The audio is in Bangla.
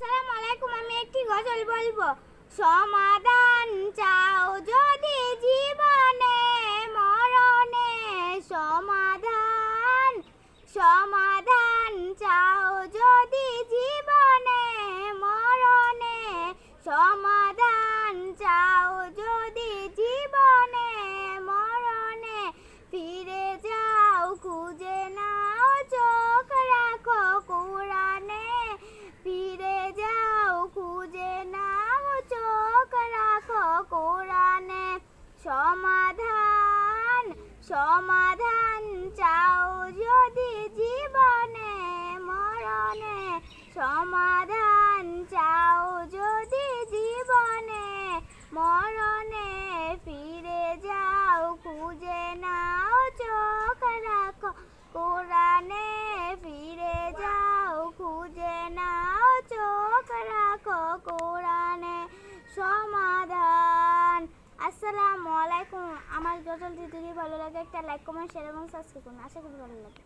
আসসালামু আলাইকুম আমি একটি গজল বলব। সমাধান চা সমাধান সমাধান আমার গজল যদি ভালো লাগে একটা লাইক কমেন্ট শেয়ার এবং সাবস্ক্রাইব করুন। আশা করি ভালো লাগে